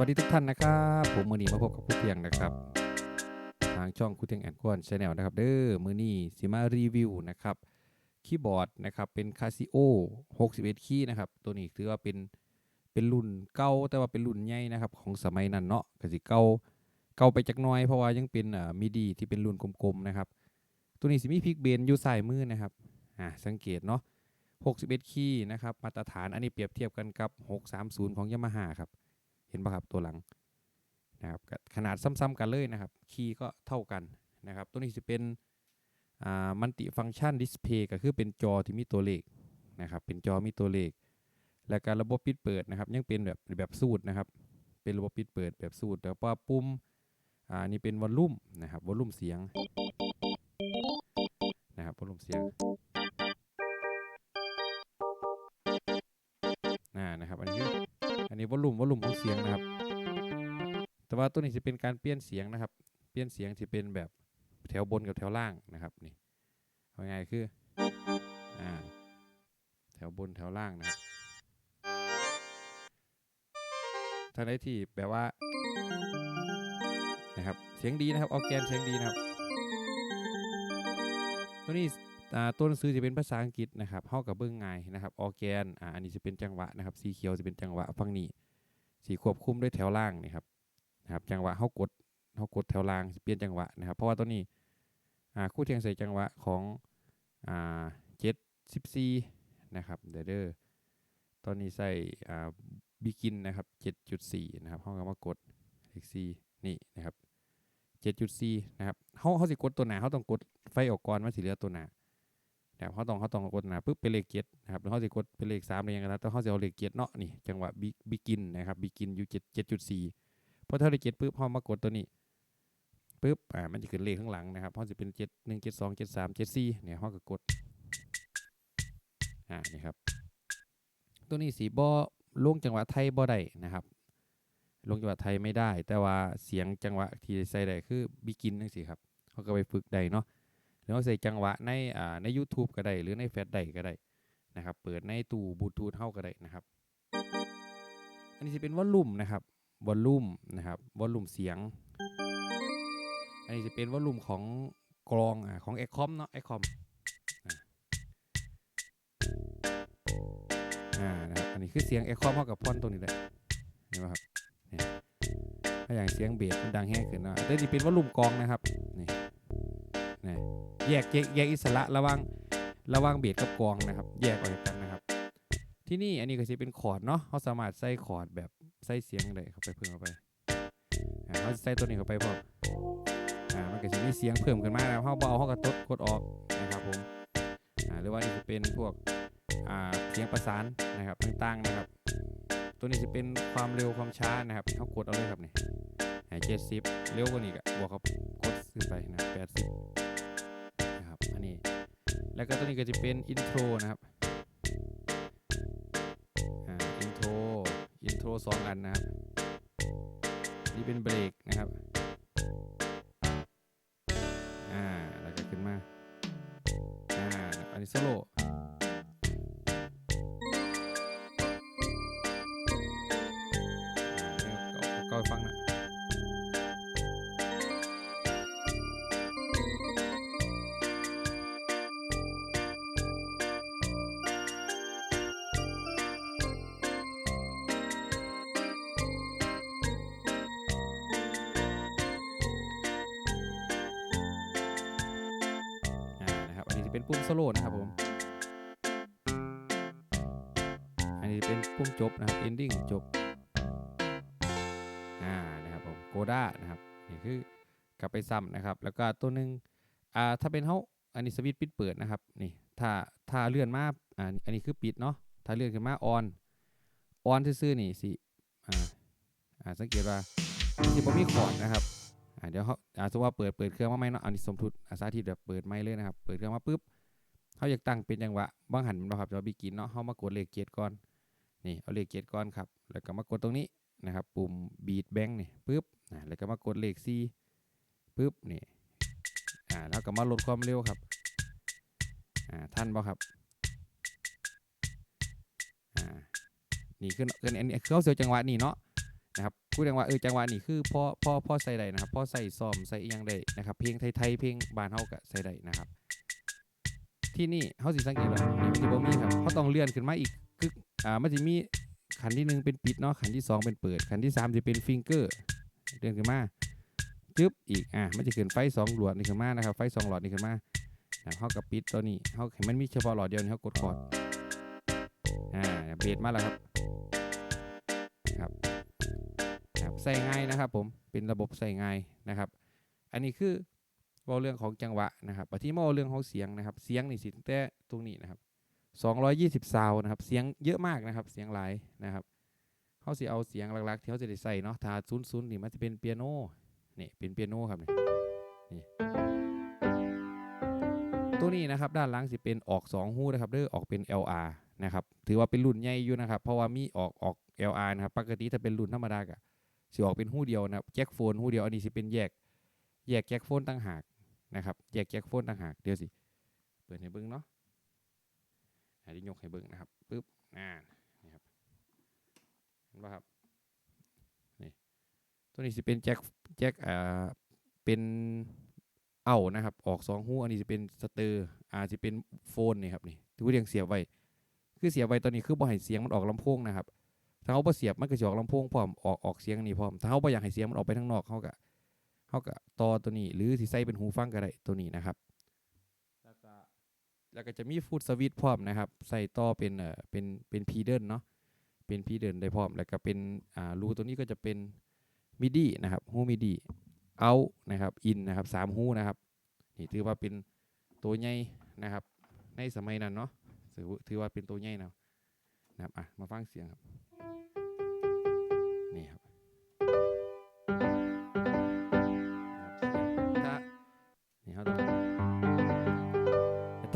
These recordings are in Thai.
วัสดีทุกท่านนะครับ ผมมือนีมาพบกับครูเทียงนะครับ ทางช่องครูเทียงแอนด์กวนชาแนลนะครับ เด้อมือนีสิมารีวิวนะครับคีย์บอร์ดนะครับเป็น Casio 61 คีย์นะครับ ตัวนี้ถือว่าเป็นเป็นรุ่นเก่าแต่ว่าเป็นรุ่นใหญ่นะครับ ของสมัยนั้นเนาะก็สิเก่าเก่าไปจักน้อยเพราะว่ายังเป็นอ่ามิดีที่เป็นรุ่นกลมๆนะครับ ตัวนี้สิมีพิกเบนอยู่ซ้ายมือนะครับอ่าสังเกตเนาะ61 คีย์นะครับมาตรฐานอันนี้เปรียบเทียบกันกับ 630 ของ Yamaha ครับ เห็นปะครับตัวหลังนะครับขนาดซ้ำๆกันเลยนะครับ คีย์ก็เท่ากันนะครับ ตัวนี้จะเป็นมัลติฟัง c t ชันดิสเพย์ก็คือเป็นจอที่มีตัวเลขนะครับ เป็นจอมีตัวเลข และการระบบปิดเปิดนะครับ ยังเป็นแบบแบบสูตรนะครับ เป็นระบบปิดเปิดแบบสูตรแต่ว่าปุ่มอ่านี่เป็นวอลลุ่มนะครับวอลลุ่มเสียงนะครับวอลลุ่มเสียง อันนี้วอลลุ่มวอลลุ่มของเสียงนะครับ แต่ว่าตัวนี้จะเป็นการเปลี่ยนเสียงนะครับ เปลี่ยนเสียงจะเป็นแบบแถวบนกับแถวล่างนะครับนี่เอาง่ายๆคืออ่าแถวบนแถวล่างนะครับทางใดที่แบบว่านะครับเสียงดีนะครับออร์แกนเสียงดีนะครับ ตัวนี้ตัวหนังสือจะเป็นภาษาอังกฤษนะครับเข้ากับเบื้องไงนะครับออแกนอ่าอันนี้จะเป็นจังหวะนะครับสีเขียวจะเป็นจังหวะฝั่งนี้ สีควบคุมด้วยแถวล่างนี่ครับนะครับจังหวะเขากดเขากดแถวล่างเปลี่ยนจังหวะนะครับเพราะว่าตัวนี้คู่เทียงใส่จังหวะของอ่าเจ็ดสิบสี่นะครับเดเดอร์ตอนนี้ใส่อ่าบิกินนะครับเจ็ดจุดสี่นะครับเขาก็มากดเลขสี่นี่นะครับเจ็ดจุดสี่นะครับเขาเขาสิกดตัวหนาเขาต้องกดไฟออกก่อนมันสิเหลือตัวหนา นะครับเขาต้องเขาต้องกดนาปุ๊บเป็นเลขเจ็ดนะครับแล้วเขาจะกดเป็นเลขสามอะไรอย่างเงี้ยนะแต่เขาจะเอาเลขเจ็ดเนาะนี่จังหวะบิบิกินนะครับบิกินอยู่เจ็ดเจ็ดจุดสี่พอเท่าเลขเจ็ดปุ๊บเขามากดตัวนี้ปุ๊บอ่ามันจะขึ้นเลขข้างหลังนะครับเขาจะเป็นเจ็ดหนึ่งเจ็ดสองเจ็ดสามเจ็ดสี่เนี่ยเขาก็กดอ่านี่ครับตัวนี้สีบอลงจังหวะไทยบ่ได้นะครับลงจังหวะไทยไม่ได้ แต่ว่าเสียงจังหวะที่ใส่ได้คือบิกินนั่นสิครับเขาก็ไปฝึกได้เนาะ หรือว่าใส่จังหวะในอ่าใน YouTube ก็ได้หรือในแฟลชไดก็ได้นะครับเปิดในตู้บลูทูธเฮาก็ได้นะครับ อันนี้จะเป็นวอลลุ่มนะครับวอลลุ่มนะครับวอลลุ่มเสียง อันนี้จะเป็นวอลลุ่มของกรองอ่าของ e c o m เนาะ e c o m อ่านะครับอันนี้คือเสียง e c o m เท่ากับพอนตัวนี้เลยเห็นไหมครับถ้าอย่างเสียงเบสมันดังแห้งขึ้นนะแต่นี่เป็นวอลลุ่มกรองนะครับ แยกแยกแยกอิสระระว่างระว่างเบสกับกองนะครับ แยกออกจากกันนะครับ ที่นี่อันนี้ก็จะเป็นคอร์ดเนาะเขาสามารถใส่คอร์ดแบบใส่เสียงได้เข้าไปเพิ่มเข้าไปเขาจะใส่ตัวนี้เข้าไปพอมอ่ามันก็จะมีเสียงเพิ่มขึ้นมาแล้วเขาเบาเขาก็ตดกดออกนะครับผมอ่าหรือว่านี่จะเป็นพวกอ่าเสียงประสานนะครับต่างๆนะครับ ตัวนี้จะเป็นความเร็วความช้านะครับเขากดเอาเลยครับนี่เจ็ดสิบเร็วกว่านี้ก็บวกเขากดขึ้นไปนะแปดสิบ แล้วก็ตัวนี้ก็จะเป็นอินโทรนะครับอ่าอินโทรอินโทรสองอันนะครับ นี่เป็นเบรกนะครับอ่าแล้วก็ขึ้นมาอ่าอันนี้โซโล่ เป็นปุ่มโซโล่นะครับผม อันนี้เป็นปุ่มจบนะครับ ending จบ อ่า นะครับผม โกด้านะครับ นี่คือกลับไปซ้ำนะครับ แล้วก็ตัวหนึ่งอ่า ถ้าเป็นเฮาอันนี้สวิตช์ปิดเปิดนะครับ นี่ ถ้า ถ้าเลื่อนมา อ่า อันนี้คือปิดเนาะ ถ้าเลื่อนขึ้นมาออน ออนซื่อๆนี่สิ อ่า อ่า สังเกตว่าที่ผมมีคอร์ดนะครับ เดี๋ยวเขาอาสมมติว่าเปิดเปิดเครื่องมาไหมเนาะอันนี้สมทุดอาสาธิตแบบเปิดไม่เลยนะครับ เปิดเครื่องมาปุ๊บเขาอยากตั้งเป็นจังหวะบางหันเราครับจะบิกินเนาะเขามากดเลขเกียรก่อนนี่เอาเลขเกียรก่อนครับ แล้วก็มากดตรงนี้นะครับ ปุ่มบีดแบงค์นี่ปุ๊บอ่าแล้วก็มากดเลขซีปุ๊บนี่อ่าแล้วก็มาลดความเร็วครับอ่าท่านบ่ครับอ่านี่คือคืออันนี้คือเขาเสียจังหวะนี่เนาะ นะครับพูดถึงว่าเออจังหวะนี้คือพ่อพ่อพ่อใส่ได้นะครับพ่อใส่ซ้อมใส่อิหยังได้นะครับ เพลงไทยๆเพลงบ้านเฮาก็ใส่ได้นะครับ ที่นี่เฮาสิสังเกตว่านี่มันสิบ่มีครับเขาต้องเลื่อนขึ้นมาอีกคืออ่ามันสิมีขันที่หนึ่งเป็นปิดเนาะขันที่สองเป็นเปิด ขันที่สามจะเป็นฟิงเกอร์เลื่อนขึ้นมาจึ๊บอีกอะมันจะขึ้นไฟสองหลอดนี่ขึ้นมานะครับไฟสองหลอดนี่ขึ้นมาเฮากับปิดตัวนี้เฮาให้มันมีเฉพาะหลอดเดียวนี่เฮากดคอร์ดอ่าเบสมาแล้วครับครับ ใส่ง่ายนะครับผมเป็นระบบใส่ง่ายนะครับ อันนี้คือเว่าเรื่องของจังหวะนะครับปฏิมาเว้าเรื่องของเสียงนะครับ เสียงนี่สิแต่ตรงนี้นะครับ220ซาวนะครับ เสียงเยอะมากนะครับ เสียงหลายนะครับเขาสิเอาเสียงหลักๆที่เขาจะได้ใส่เนาะถ้าศูนย์ศูนย์นี่มันจะเป็นเปียโนนี่เป็นเปียโนครับนี่นี่ตัวนี้นะครับด้านหลังสิเป็นออก2หูนะครับเด้อออกเป็น LR นะครับถือว่าเป็นรุ่นใหญ่อยู่นะครับ เพราะว่ามีออกออก LR นะครับปกติถ้าเป็นรุ่นธรรมดากะ สิออกเป็นหู้เดียวนะครับแจ็คโฟนหู้เดียวอันนี้สิเป็นแยก แยกแจ็คโฟนต่างหากนะครับแยกแจ็คโฟนต่างหากเดี๋ยวสิเปิดให้เบิ้งเนาะอันนี้ยกให้เบิ้งนะครับปึ๊บอ่านี่ครับเห็นป่ะครับนี่ตัวนี้สิเป็นแจ็คแจ็คอ่าเป็นเอานะครับ ออกสองหูอันนี้จะเป็นสเตอร์อ่าจะเป็นโฟนนี่ครับนี่ที่เรียงเสียบไว้ คือเสียบไว้ตอนนี้คือบ่ให้เสียงมันออกลำโพงนะครับ ถ้าเขาบ่เสียบมันก็จะออกลำโพงพร้อมออกออกเสียงนี่พร้อมถ้าเขาบ่อยากให้เสียงมันออกไปข้างนอกเขาก็เขาก็ต่อตัวนี้ หรือสิใส่เป็นหูฟังก็ได้ตัวนี้นะครับแล้วก็แล้วก็จะมีฟูดสวิตพร้อมนะครับ ใส่ต่อเป็นเอ่อเป็นเป็นพีเดิลเนาะเป็นพีเดิลได้พร้อม แล้วก็เป็นอ่ารูตัวนี้ก็จะเป็นมิดี้นะครับหูมิดี้เอานะครับอินนะครับสามหูนะครับนี่ถือว่าเป็นตัวใหญ่นะครับ ในสมัยนั้นเนาะถือถือว่าเป็นตัวใหญ่นะนะครับอะมาฟังเสียงครับ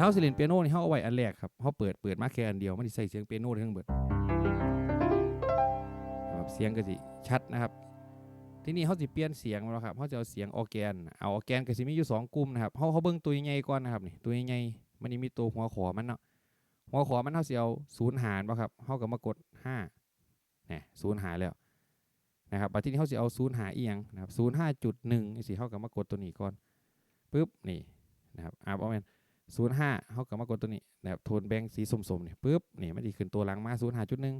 แต่เท้าสิเลนเปียโนนี่เขาเอาไว้อันแรกครับเขาเปิดเปิดมาแค่อันเดียวมันสิใส่เสียงเปียโนทั้งเบิดครับเสียงก็สิชัดนะครับ ที่นี่เขาสิเปลี่ยนเสียงแล้วครับเขาจะเอาเสียงออแกนเอาออแกนก็สิมีอยู่สองกลุ่มนะครับเขาเขาเบิ่งตัวใหญ่ๆก่อนนะครับนี่ตัวใหญ่ๆมันนี่มีตัวหัวขอมันเนาะหัวขอมันเขาสิเอาศูนย์หารป่ะครับเขาก็มากดห้าเนี่ยศูนย์หารแล้วนะครับบัดทีนี้เขาสิเอาศูนย์หาอีหยังนะครับศูนย์ห้าจุดหนึ่งสิเขาก็มากดตัวนี้ก่อนปุ๊บนี่นะครับอ่าประมาณ ศูนย์ห้าเขาก็มากดตัวนี้นะครับโทนแบงค์สีส้มๆนี่ปุ๊บนี่มันจะขึ้นตัวหลังมาศูนย์ห้าจุดหนึ่ง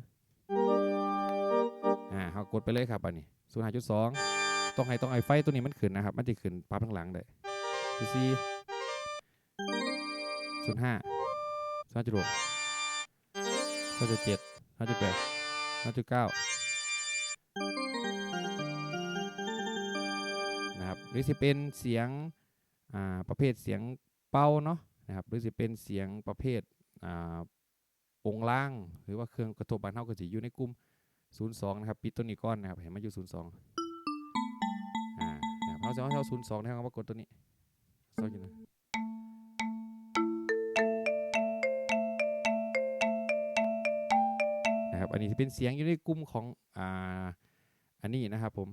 อ่าเขากดไปเลยครับอันนี้ศูนย์ห้าจุดสองต้องให้ต้องไอไฟตัวนี้มันขึ้นนะครับ มันจะขึ้นปรับข้างหลังได้สี่ศูนย์ห้าศูนย์ห้าจุดหกศูนย์จุดเจ็ดศูนย์จุดแปดศูนย์จุดเก้านะครับหรือสิเป็นเสียงอ่าประเภทเสียงเป้าเนาะ นะครับหรือสิเป็นเสียงประเภทอ่าองล่าง หรือว่าเครื่องกระทบบานเท่าก็จะอยู่ในกลุ่ม 02 นะครับปิดตัวนี้ก่อนนะครับเห็นมันอยู่ 02อ่านะครับเขาจะเอา02นะครับมากดตัวนี้ซอยอยู่นะนะครับอันนี้จะเป็นเสียงอยู่ในกลุ่มของอ่าอันนี้นะครับผม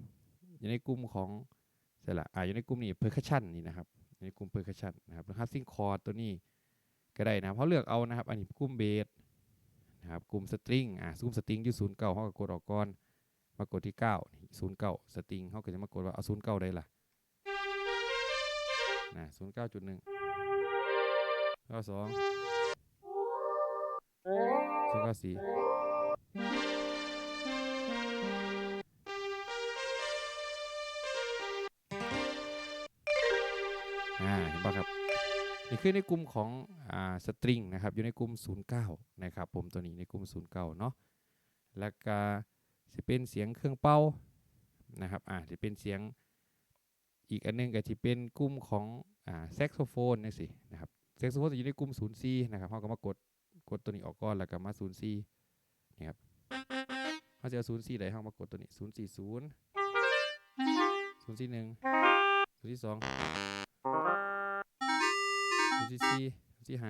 อยู่ในกลุ่มของเสร็จละอ่าอยู่ในกลุ่มนี้ percussion นี่นะครับ ในกลุ่ม percussion นะครับหรือ housing chord ตัวนี้ก็ได้นะครับเขาเลือกเอานะครับ อันนี้กลุ่มเบสนะครับกลุ่มสตริงอ่าซุ้มสตริงอยู่ศูนย์เก้าเขาก็กดออกก่อนมากดที่เก้าศูนย์เก้าสตริงเขาก็จะมากดว่าเอาศูนย์เก้าได้ล่ะนะศูนย์เก้าจุดหนึ่งเก้าสองศูนย์เก้าสี่ อ่าเห็นป่ะครับนี่คือในกลุ่มของอ่าสตริงนะครับอยู่ในกลุ่ม 09 นะครับผมตัวนี้ในกลุ่ม 09 เนาะแล้วก็สิเป็นเสียงเครื่องเป่านะครับอ่าจะเป็นเสียงอีกอันหนึงก็จะเป็นกลุ่มของอ่าแซกโซโฟนนี่สินะครับแซกโซโฟนจะอยู่ในกลุ่ม 04 นะครับเขาก็มากดกดตัวนี้ออกก่อนแล้วก็มา 04นี่ครับเขาจะเอา04ได้เขามากดตัวนี้ 040 041 042 ที่สี่ศูนย์สี่ห้า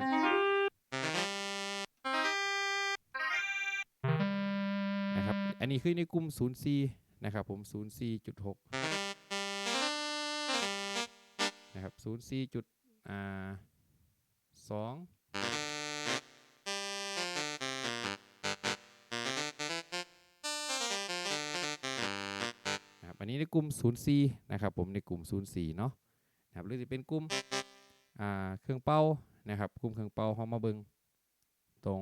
นะครับ อันนี้คือในกลุ่มศูนย์ซีนะครับผมศูนย์ซีจุดหกนะครับศูนย์สี่จุดอ่าสองวันนี้ในกลุ่ม04นะครับผมในกลุ่ม04เนาะนะครับหรือจะเป็นกลุ่ม เครื่องเป่านะครับกลุ่มเครื่องเป่าเฮามาเบิงตรง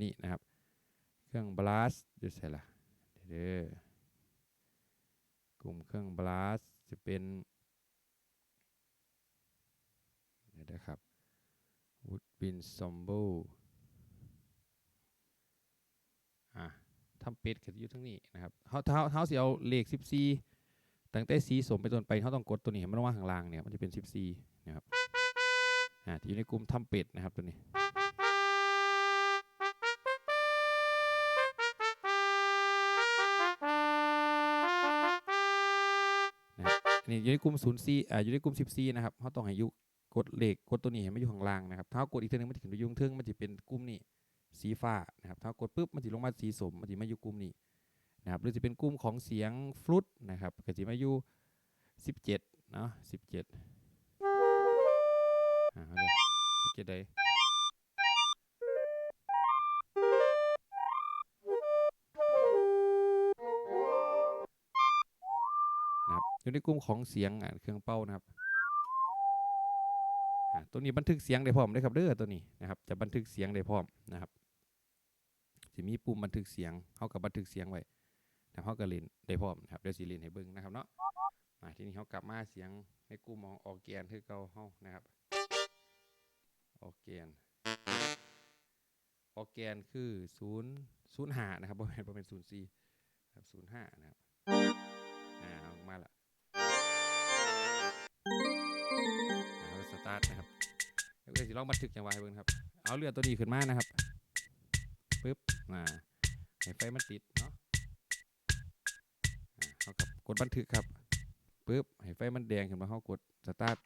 นี่นะครับ เครื่องบลัสอยู่ใช่ละเด้อกลุ่มเครื่องบลัสจะเป็นเดี๋ยวนะครับ Woodbin s o m b o อะทำเป็ดก็จะอยู่ทั้งนี้นะครับเฮาเท้าเท้าสิเอาเลข14ตั้งแต่สีสมไปต้นไปเขาต้องกดตัวนี้ให้มันลงมาข้างล่างเนี่ยมันจะเป็น 14 นะครับอ่าที่อยู่ในกลุ่มทำเป็ดนะครับตัวนี้นะครับอันนี้อยู่ในกลุ่ม0 4อ่าอยู่ในกลุ่ม14นะครับเขาต้องให้ยุกดเหลขกกดตัวนี้ให้มันอยู่ข้างล่างนะครับถ้ากดอีกเทีนึงมันจะขึ้นไปยุ่งเทึงมันจะเป็นกลุ่มนี้สีฟ้านะครับถ้ากดปุ๊บมันจะลงมาสีสมมันจะมาอยู่กลุ่มนี้นะครับหรือจะเป็นกลุ่มของเสียงฟลุตนะครับก็จะมาอยู่ 17เนาะ17 17ได้นะครับอยู่ในกลุ่มของเสียงอ่าเครื่องเป่านะครับตัวนี้บันทึกเสียงได้พร้อมได้ครับเด้อตัวนี้นะครับจะบันทึกเสียงได้พร้อมนะครับจะมีปุ่มบันทึกเสียงเขากับบันทึกเสียงไว้นะเขาก็เล่นได้พร้อมนะครับเดี๋ยวสิเล่นให้เบิ่งนะครับเนาะทีนี้เขากลับมาเสียงในกลุ่มของออร์แกนคือเก่าเฮานะครับ ออร์แกน ออร์แกนคือศูนย์ศูนย์หานะครับบ่แม่นบ่เป็นศูนย์สี่ครับศูนย์ห้านะครับอ่าเอามาละเอาสตาร์ทนะครับแล้วก็จะลองบันทึกจังหวะให้เบิ่งครับ เอาเรือตัวนี้ขึ้นมานะครับปึ๊บอ่าให้ไฟมันติดเนาะอ่าเขากับกดบันทึกครับปึ๊บให้ไฟมันแดงขึ้นมาเขากดสตาร์ท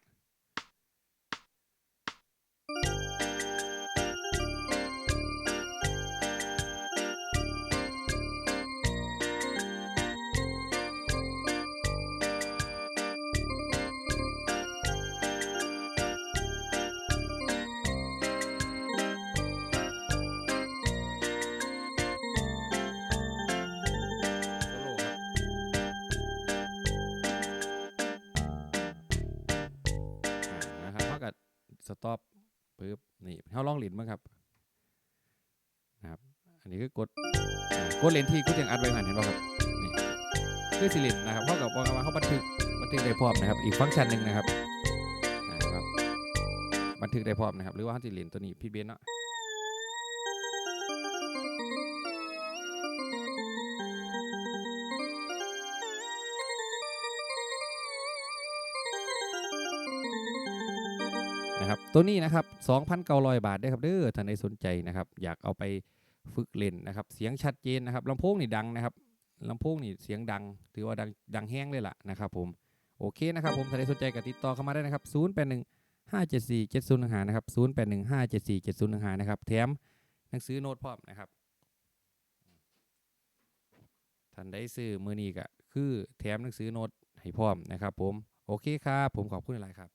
สต็อปปึ๊บนี่เขาลองหลินมั้งครับนะครับ อันนี้คือกดกดเลนที่ก็ยังอัดไว้หันเห็นป่ะครับนี่คือสิลินนะครับเขากับว่าเขาบันทึกบันทึกได้พร้อมนะครับ อีกฟังก์ชันหนึ่งนะครับนะครับ บันทึกได้พร้อมนะครับ หรือว่าเขาสิลินตัวนี้พี่เบนเนาะ ตัวนี้นะครับ2,900 บาทได้ครับเด้อท่านใดสนใจนะครับ อยากเอาไปฝึกเล่นนะครับ เสียงชัดเจนนะครับลำโพงนี่ดังนะครับลำโพงนี่เสียงดัง ถือว่าดังดังแห้งเลยล่ะนะครับผมโอเคนะครับผมท่านใดสนใจก็ติดต่อเข้ามาได้นะครับ 081 574 7015นะครับ081 574 7015นะครับแถมหนังสือโน้ตพร้อมนะครับท่านใดซื้อมือนี้ก็คือแถมหนังสือโน้ตให้พร้อมนะครับผมโอเคครับผมขอบคุณหลายครับ